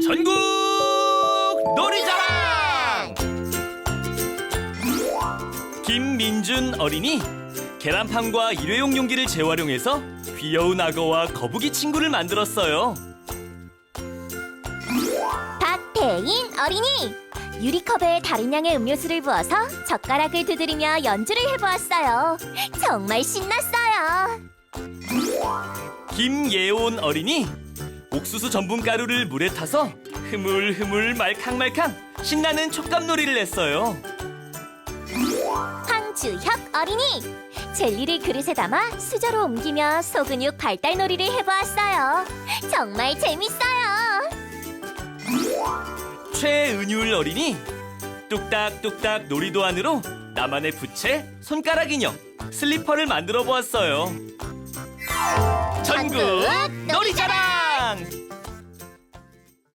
전국 놀이자랑 김민준 어린이 계란판과 일회용 용기를 재활용해서 귀여운 악어와 거북이 친구를 만들었어요. 박태인 어린이 유리컵에 다른 양의 음료수를 부어서 젓가락을 두드리며 연주를 해보았어요. 정말 신났어요. 김예온 어린이 옥수수 전분 가루를 물에 타서 흐물흐물 말캉말캉 신나는 촉감놀이를 했어요. 황주혁 어린이 젤리를 그릇에 담아 수저로 옮기며 소근육 발달놀이를 해보았어요. 정말 재밌어요. 최은율 어린이 뚝딱뚝딱 놀이도 안으로 나만의 부채, 손가락 인형, 슬리퍼를 만들어 보았어요. 전국 놀이자랑!